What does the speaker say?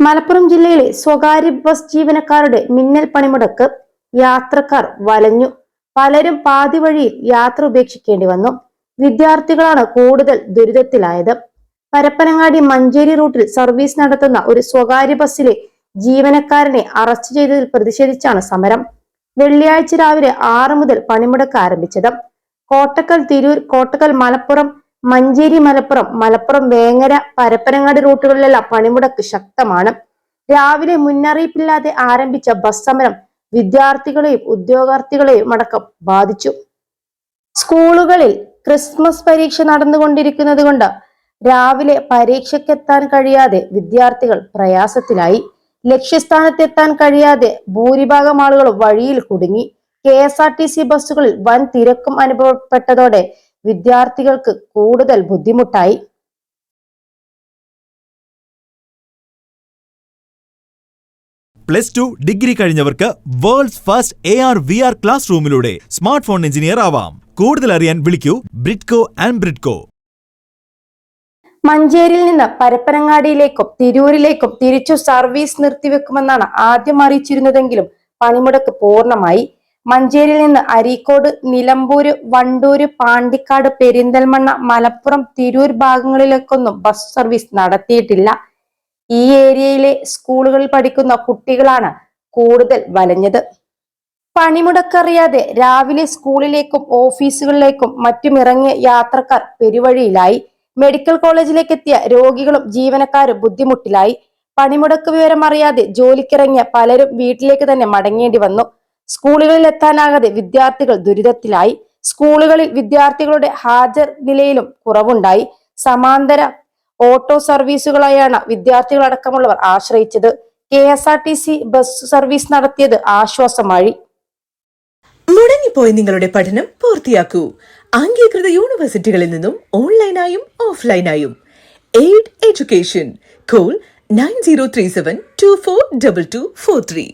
മലപ്പുറം ജില്ലയിലെ സ്വകാര്യ ബസ് ജീവനക്കാരുടെ മിന്നൽ പണിമുടക്ക് യാത്രക്കാർ വലഞ്ഞു. പലരും പാതി വഴിയിൽ യാത്ര ഉപേക്ഷിക്കേണ്ടി വന്നു. വിദ്യാർത്ഥികളാണ് കൂടുതൽ ദുരിതത്തിലായത്. പരപ്പനങ്ങാടി മഞ്ചേരി റൂട്ടിൽ സർവീസ് നടത്തുന്ന ഒരു സ്വകാര്യ ബസ്സിലെ ജീവനക്കാരനെ അറസ്റ്റ് ചെയ്തതിൽ പ്രതിഷേധിച്ചാണ് സമരം. വെള്ളിയാഴ്ച രാവിലെ ആറ് മുതൽ പണിമുടക്ക് ആരംഭിച്ചത്. കോട്ടക്കൽ തിരൂർ കോട്ടക്കൽ മലപ്പുറം മഞ്ചേരി മലപ്പുറം മലപ്പുറം വേങ്ങര പരപ്പനങ്ങാടി റൂട്ടുകളിലെല്ലാം പണിമുടക്ക് ശക്തമാണ്. രാവിലെ മുന്നറിയിപ്പില്ലാതെ ആരംഭിച്ച ബസ് സമരം വിദ്യാർത്ഥികളെയും ഉദ്യോഗാർത്ഥികളെയും അടക്കം ബാധിച്ചു. സ്കൂളുകളിൽ ക്രിസ്മസ് പരീക്ഷ നടന്നുകൊണ്ടിരിക്കുന്നത് കൊണ്ട് രാവിലെ പരീക്ഷയ്ക്കെത്താൻ കഴിയാതെ വിദ്യാർത്ഥികൾ പ്രയാസത്തിലായി. ലക്ഷ്യസ്ഥാനത്തെത്താൻ കഴിയാതെ ഭൂരിഭാഗം ആളുകൾ വഴിയിൽ കുടുങ്ങി. K S R T C ബസ്സുകളിൽ വൻ തിരക്കും അനുഭവപ്പെട്ടതോടെ വിദ്യാർത്ഥികൾക്ക് കൂടുതൽ ബുദ്ധിമുട്ടായി. Plus two degree കഴിഞ്ഞവർക്ക് world's first A R V R class റൂമിലൂടെ smart phone engineer ആവാം. കൂടുതൽ അറിയാൻ വിളിക്കൂ ബ്രിഡ്കോ ആൻഡ് ബ്രിഡ്കോ. മഞ്ചേരിയിൽ നിന്ന് പരപ്പനങ്ങാടിയിലേക്കും തിരൂരിലേക്കും തിരിച്ചു സർവീസ് നിർത്തിവെക്കുമെന്നാണ് ആദ്യം അറിയിച്ചിരുന്നതെങ്കിലും പണിമുടക്ക് പൂർണമായി. മഞ്ചേരിയിൽ നിന്ന് അരീക്കോട് നിലമ്പൂര് വണ്ടൂര് പാണ്ടിക്കാട് പെരിന്തൽമണ്ണ മലപ്പുറം തിരൂർ ഭാഗങ്ങളിലേക്കൊന്നും ബസ് സർവീസ് നടത്തിയിട്ടില്ല. ഈ ഏരിയയിലെ സ്കൂളുകളിൽ പഠിക്കുന്ന കുട്ടികളാണ് കൂടുതൽ വലഞ്ഞത്. പണിമുടക്കറിയാതെ രാവിലെ സ്കൂളിലേക്കും ഓഫീസുകളിലേക്കും മറ്റും ഇറങ്ങിയ യാത്രക്കാർ പെരുവഴിയിലായി. മെഡിക്കൽ കോളേജിലേക്ക് എത്തിയ രോഗികളും ജീവനക്കാരും ബുദ്ധിമുട്ടിലായി. പണിമുടക്ക് വിവരം അറിയാതെ ജോലിക്കിറങ്ങിയ പലരും വീട്ടിലേക്ക് തന്നെ മടങ്ങേണ്ടി വന്നു. സ്കൂളുകളിൽ എത്താനാകാതെ വിദ്യാർത്ഥികൾ ദുരിതത്തിലായി. സ്കൂളുകളിൽ വിദ്യാർത്ഥികളുടെ ഹാജർ നിലയിലും കുറവുണ്ടായി. സമാന്തര ഓട്ടോ സർവീസുകളായാണ് വിദ്യാർത്ഥികളടക്കമുള്ളവർ ആശ്രയിച്ചത്. K S R T C bus service നടത്തിയത് ആശ്വാസമായി. മുടങ്ങിപ്പോയ നിങ്ങളുടെ പഠനം പൂർത്തിയാക്കൂ. അംഗീകൃത യൂണിവേഴ്സിറ്റികളിൽ നിന്നും ഓൺലൈനായും ഓഫ്ലൈനായും. Aid education. Call nine zero three seven two four double two four three.